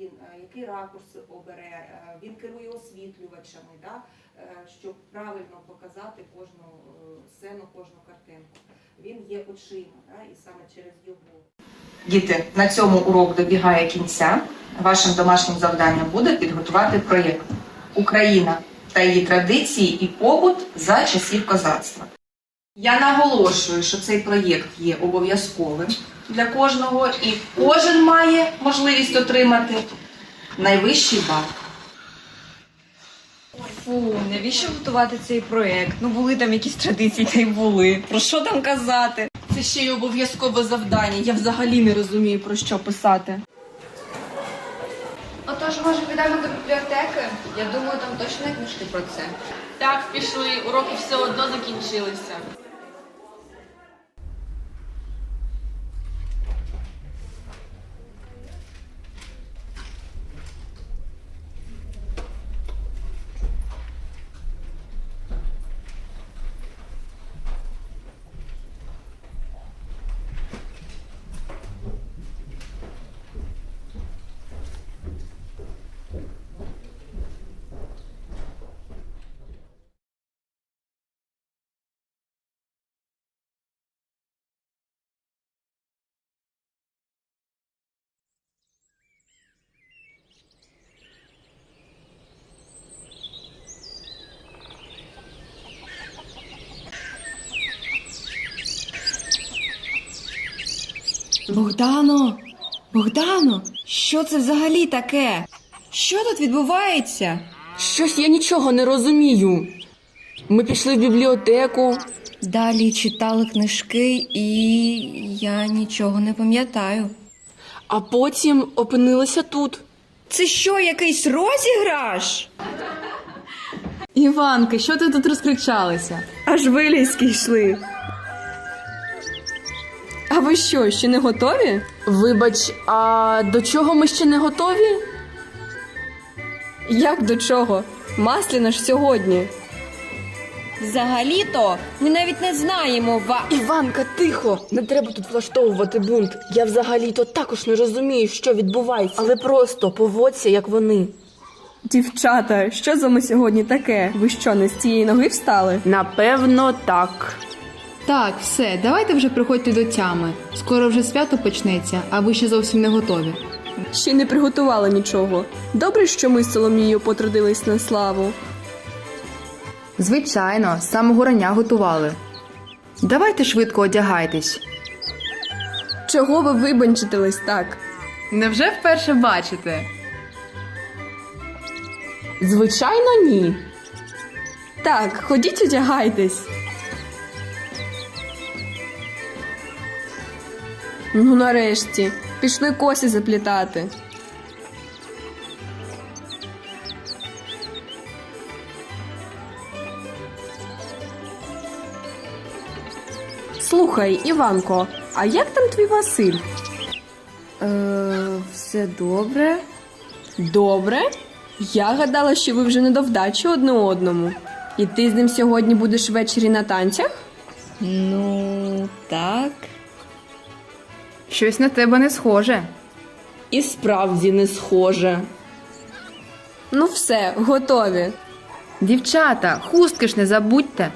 він е, який ракурс обере, е, він керує освітлювачами, да, е, щоб правильно показати кожну сцену, кожну картинку. Він є очима, да, і саме через його. Діти, на цьому урок добігає кінця. Вашим домашнім завданням буде підготувати проєкт Україна та її традиції і побут за часів козацтва. Я наголошую, що цей проєкт є обов'язковим для кожного, і кожен має можливість отримати найвищий бал. Фу, навіщо готувати цей проект? Ну були там якісь традиції, та й були. Про що там казати? Це ще й обов'язкове завдання. Я взагалі не розумію, про що писати. Отож, може, підемо до бібліотеки? Я думаю, там точно є книжки про це. Так, пішли, уроки все одно закінчилися. Богдано! Богдано! Що це взагалі таке? Що тут відбувається? Щось я нічого не розумію. Ми пішли в бібліотеку. Далі читали книжки, і я нічого не пам'ятаю. А потім опинилися тут. Це що, якийсь розіграш? Іванки, що ти тут розкричалися? Аж вилізки йшли. А ви що, ще не готові? Вибач, а до чого ми ще не готові? Як до чого? Масляна ж сьогодні. Взагалі-то ми навіть не знаємо ва. Іванка, тихо! Не треба тут влаштовувати бунт. Я взагалі-то також не розумію, що відбувається, але просто поводься, як вони. Дівчата, що за ми сьогодні таке? Ви що, не з цієї ноги встали? Напевно, так. Так, все, давайте вже приходьте до тями. Скоро вже свято почнеться, а ви ще зовсім не готові. Ще не приготували нічого. Добре, що ми з Соломією потрудились на славу. Звичайно, з самого рання готували. Давайте швидко одягайтесь. Чого ви вибанчитились так? Невже вперше бачите? Звичайно, ні. Так, ходіть одягайтесь. Ну, нарешті, пішли косі заплітати. Слухай, Іванко, а як там твій Василь? Е, все добре. Добре? Я гадала, що ви вже не до вдачі одне одному. І ти з ним сьогодні будеш ввечері на танцях? Ну, так. Щось на тебе не схоже. І справді не схоже. Ну все, готові. Дівчата, хустки ж не забудьте.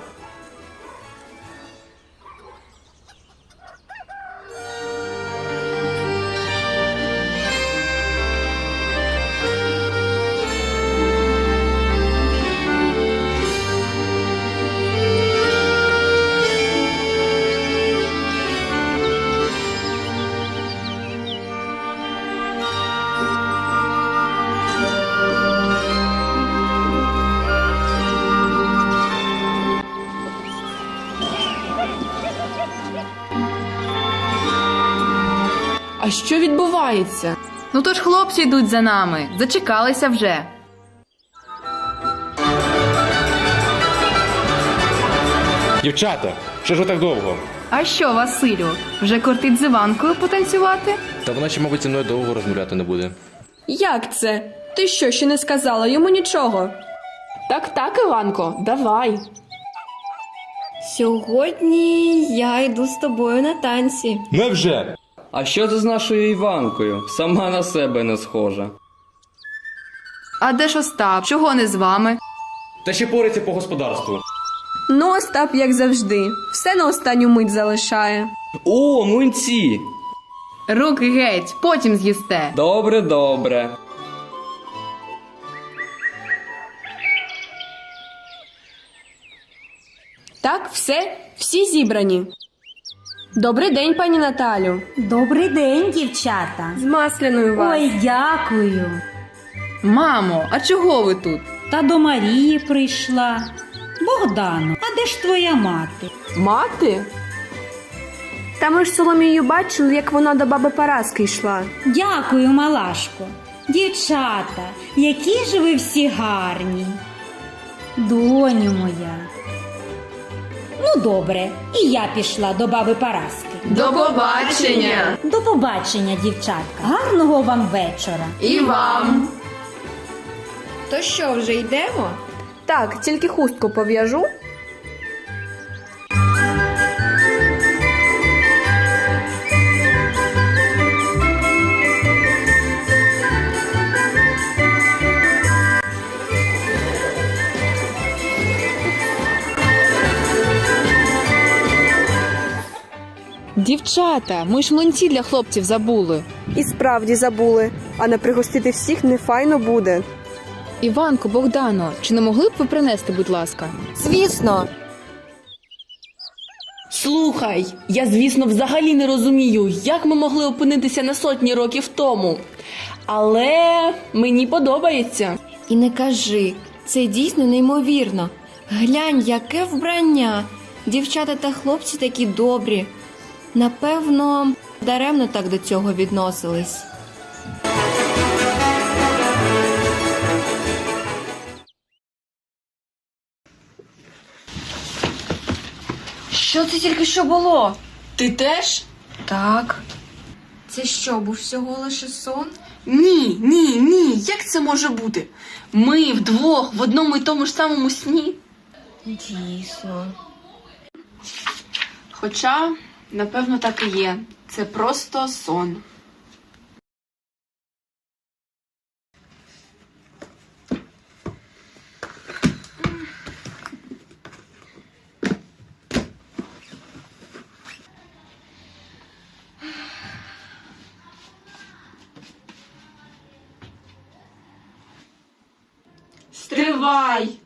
А що відбувається? Ну то ж хлопці йдуть за нами. Зачекалися вже. Дівчата, що ж ви так довго? А що, Василю, вже кортить з Іванкою потанцювати? Та вона ще, мабуть, зі мною довго розмовляти не буде. Як це? Ти що, ще не сказала йому нічого? Так, так, Іванко, давай. Сьогодні я йду з тобою на танці. Невже? А що це з нашою Іванкою? Сама на себе не схожа. А де ж Остап? Чого не з вами? Та ще пориться по господарству. Ну, Остап, як завжди, все на останню мить залишає. О, млинці! Руки геть, потім з'їсте. Добре, добре. Так, все, всі зібрані. Добрий день, пані Наталю. Добрий день, дівчата. З масляною вас. Ой, дякую. Мамо, а чого ви тут? Та до Марії прийшла. Богдану, а де ж твоя мати? Мати? Та ми ж Соломію бачили, як вона до баби Параски йшла. Дякую, малашко. Дівчата, які ж ви всі гарні. Доню моя. Ну, добре, і я пішла до баби Параски. До побачення! До побачення, дівчатка. Гарного вам вечора. І вам! То що, вже йдемо? Так, тільки хустку пов'яжу. Дівчата, ми ж млинці для хлопців забули. І справді забули, а не пригостити всіх не файно буде. Іванко, Богдано, чи не могли б ви принести, будь ласка? Звісно. Слухай, я, звісно, взагалі не розумію, як ми могли опинитися на сотні років тому. Але мені подобається. І не кажи, це дійсно неймовірно. Глянь, яке вбрання. Дівчата та хлопці такі добрі. Напевно, даремно так до цього відносились. Що це тільки що було? Ти теж? Так. Це що, був всього лише сон? Ні, ні, ні. Як це може бути? Ми вдвох в одному і тому ж самому сні. Дійсно. Хоча, напевно, так і є. Це просто сон. Стривай!